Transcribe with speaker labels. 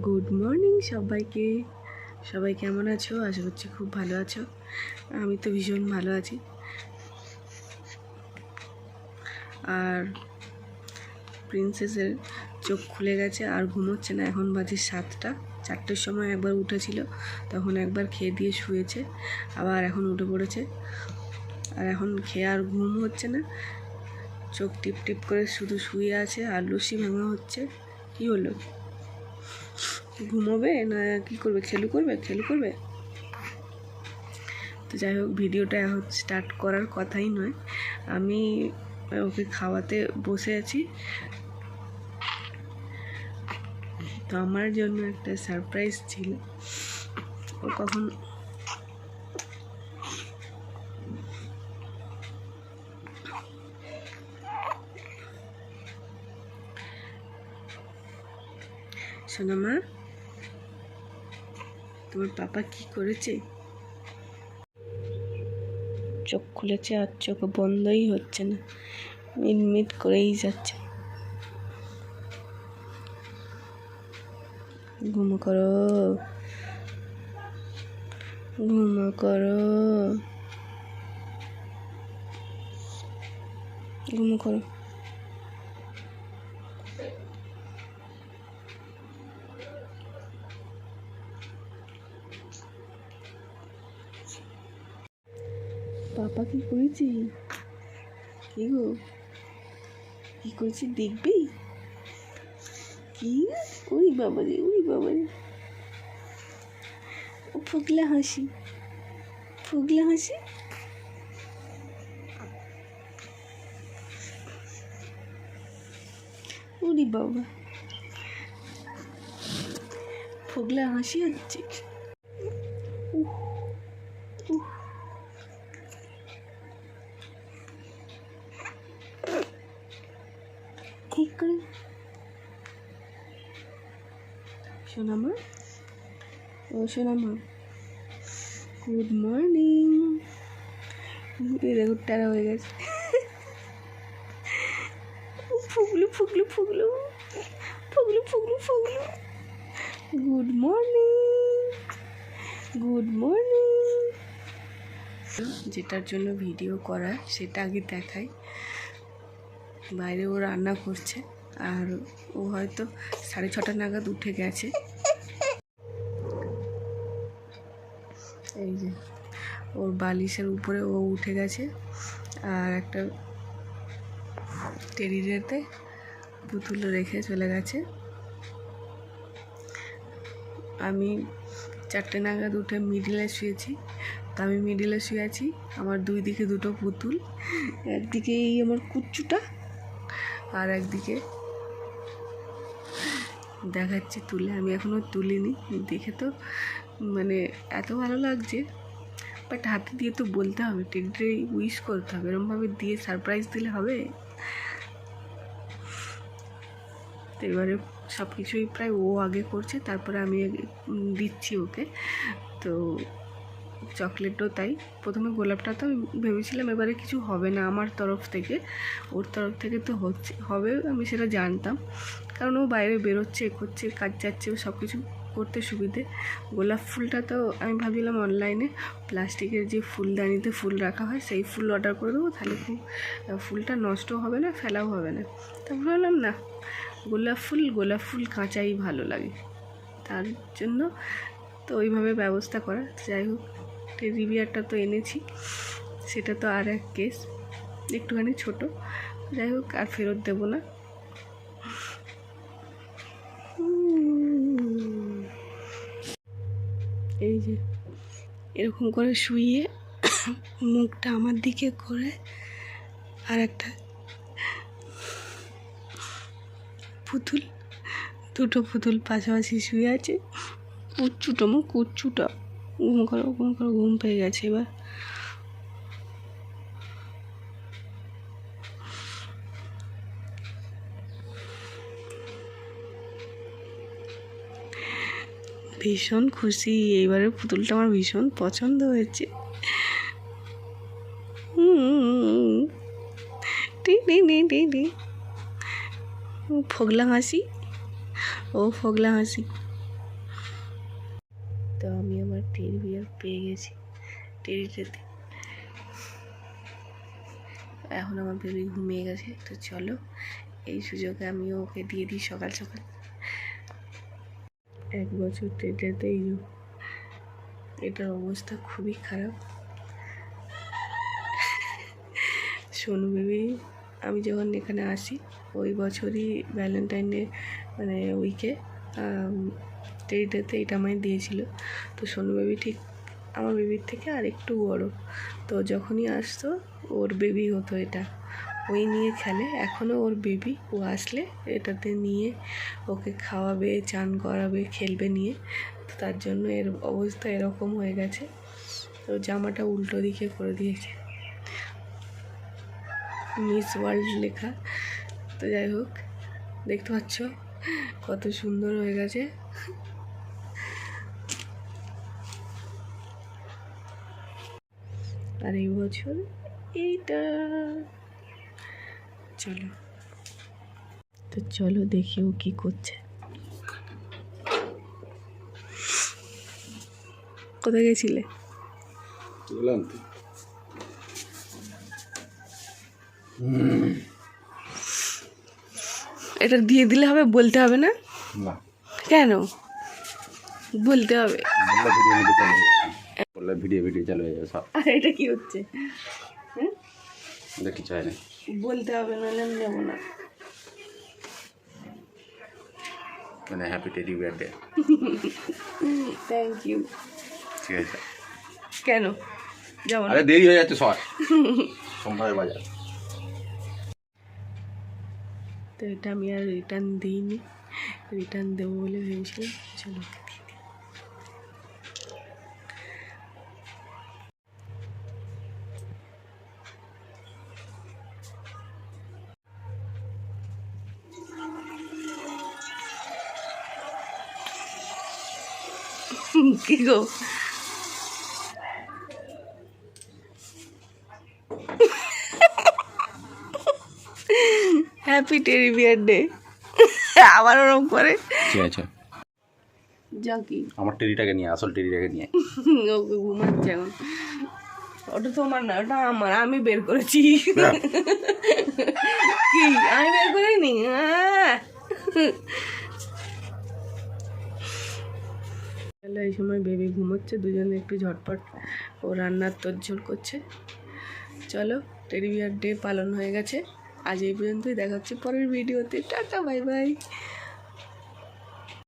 Speaker 1: Good morning সবাইকে। সবাই কেমন আছো? আশা করছি খুব ভালো আছো। আমি তো ভীষণ ভালো আছি। আর প্রিন্সেসের চোখ খুলে গেছে, আর ঘুমোচ্ছে না। এখন বাজে সাতটা। চারটের সময় একবার উঠেছিল, তখন একবার খেয়ে দিয়ে শুয়েছে, আবার এখন উঠে পড়েছে। আর এখন খেয়ে আর ঘুম হচ্ছে না। চোখ টিপ টিপ করে শুধু শুয়ে আছে, আর লস্যি ভাঙা হচ্ছে। কি হলো? ঘুমোবে না কি করবে? খেলু করবে? খেলু করবে? তো যাই হোক, ভিডিওটা এখন স্টার্ট করার কথাই নয়। আমি ওকে খাওয়াতে বসে আছি। তো আমার জন্য একটা সারপ্রাইজ ছিল। ও কখন সোনামা তোমার পাপা কি করেছে? চোখ খুলেছে আর চোখ বন্ধই হচ্ছে না। মিটমিট করেই যাচ্ছে। ঘুম করো। ঘুম করো। ঘুম করো। পাপা কি করেছি? কি গো? কি করেছি দেখবি? কি? ওই বাবা রে ওই বাবা রে। ও ফুগলা হাসি। ফুগলা হাসি? ওরে বাবা। ফুগলা হাসি হচ্ছে। সোনামা ও সোনামা গুড মর্নিং দেখো টারা হয়ে গেছে। ফুগলু ফুগলু ফুগলু। ফুগলু ফুগলু ফুগলু। গুড মর্নিং গুড মর্নিং যেটার জন্য ভিডিও করা, সেটা আগে দেখাই। বাইরে ও রান্না করছে। আর ও হয়তো সাড়ে ছটা নাগাদ উঠে গেছে। এই যে, ওর বালিশের উপরে ও উঠে গেছে আর একটা টেরিডেতে পুতুল রেখে চলে গেছে। আমি চারটে নাগাদ উঠে মিডিলে শুয়েছি। তো আমি মিডিলে শুয়ে আছি আমার দুই দিকে দুটো পুতুল, একদিকে এই আমার কুচ্চুটা আর একদিকে দেখাচ্ছি তুলে, আমি এখনও তুলিনি, দেখে তো মানে এত ভালো লাগছে। বাট হাতে দিয়ে তো বলতে হবে টেকডে উইশ করতে হবে, এরমভাবে দিয়ে সারপ্রাইজ দিলে হবে? তো এবারে সব কিছুই প্রায় ও আগে করছে, তারপরে আমি দিচ্ছি ওকে। তো চকলেটও তাই। প্রথমে গোলাপটা তো আমি ভেবেছিলাম এবারে কিছু হবে না আমার তরফ থেকে। ওর তরফ থেকে তো হচ্ছে, হবে আমি সেটা জানতাম। কারণ ও বাইরে বেরোচ্ছে, করছে, কাজ যাচ্ছে সব কিছু করতে সুবিধে। গোলাপ ফুলটা তো আমি ভাবছিলাম অনলাইনে প্লাস্টিকের যে ফুলদানিতে ফুল রাখা হয়, সেই ফুল অর্ডার করে দেবো। তাহলে খুব ফুলটা নষ্ট হবে না, ফেলাও হবে না। তারপর ভাবলাম না, গোলাপ ফুল গোলাপ ফুল কাঁচাই ভালো লাগে। তার জন্য তো ওইভাবে ব্যবস্থা করা। যাই হোক। টেডি বিয়ারটা তো এনেছি। সেটা তো আর এক কেস একটুখানি ছোট। যাই হোক, আর ফেরত দেবো না। এই যে, এরকম করে শুইয়ে মুখটা আমার দিকে করে আর একটা পুতুল, দুটো পুতুল পাশাপাশি শুয়ে আছে। কুচ্চুটো আমার কুচ্চুটা ঘুম করো ঘুম করো, ঘুম পেয়ে গেছে এবার। ভীষণ খুশি, এইবারের পুতুলটা আমার ভীষণ পছন্দ হয়েছে। টি হাসি? ও, ফগলা হাসি। তো আমি আমার টেরি বিয়ার পেয়ে গেছি টেরিটাতে এখন আমার বেবি ঘুমিয়ে গেছে, তো চলো এই সুযোগে আমি ওকে দিয়ে দিই সকাল সকাল। এক বছর টেরিটাতে এই এটার অবস্থা খুবই খারাপ। সোনু বেবি আমি যখন এখানে আসি, ওই বছরই ভ্যালেন্টাইনে মানে উইকে টেরিটাতে এটা আমায় দিয়েছিল। তো সোনু বেবি ঠিক আমার বেবির থেকে আর একটু বড়। তো যখনই আসতো, ওর বেবি হতো এটা। ওই নিয়ে খেলে, এখনও ওর বেবি ও আসলে এটাতে নিয়ে ওকে খাওয়াবে, চান করাবে, খেলবে নিয়ে। তো তার জন্য এর অবস্থা এরকম হয়ে গেছে। তো জামাটা উল্টো দিকে করে দিয়েছে। মিস ওয়ার্ল্ড লেখা। তো যাই হোক, দেখতে পাচ্ছ কত সুন্দর হয়ে গেছে। আর এই বছর এইটা। চলো। তো চলো দেখি ও কি করছে। কোথায় গেছিলে? এটা দিয়ে দিলে হবে বলতে হবে না?
Speaker 2: না।
Speaker 1: কেন? বলতে হবে।
Speaker 2: বললে ভিডিও ভিডিও চালু হয়ে যাবে সব।
Speaker 1: আর এটা কি হচ্ছে? হ্যাঁ
Speaker 2: এটা কিছু হয় না।
Speaker 1: বলতে হবে নাহলে আমি না।
Speaker 2: মানে happy teddy bear day
Speaker 1: thank you
Speaker 2: ঠিক আছে।
Speaker 1: কেন? যাব
Speaker 2: আরে দেরি হয়ে যাচ্ছে সব সোমবার বাজার।
Speaker 1: তো এটা আমি আর রিটার্ন দিইনি। রিটার্ন দেবো বলে ভেবেছিলাম। চলো। কি গো? হ্যাপি টেরি বিয়ার ডে আবার ওরকম করে?
Speaker 2: ঠিক আছে
Speaker 1: যা কি
Speaker 2: আমার টেরিটাকে নিয়ে আসল টেরিটাকে নিয়ে।
Speaker 1: ওকে ঘুমাচ্ছে এখন। ওটা তোমার না ওটা আমার আমি বের করেছি। কি? আমি বের করিনি? আহ! তাহলে এই সময় বেবি ঘুমোচ্ছে, দুজনে একটু ঝটপট ও রান্নার তোড়জোড় করছে। চলো টেরিবিয়ার ডে পালন হয়ে গেছে। আজ এই পর্যন্তই, দেখা হচ্ছে পরের ভিডিওতে। Tata, bye bye.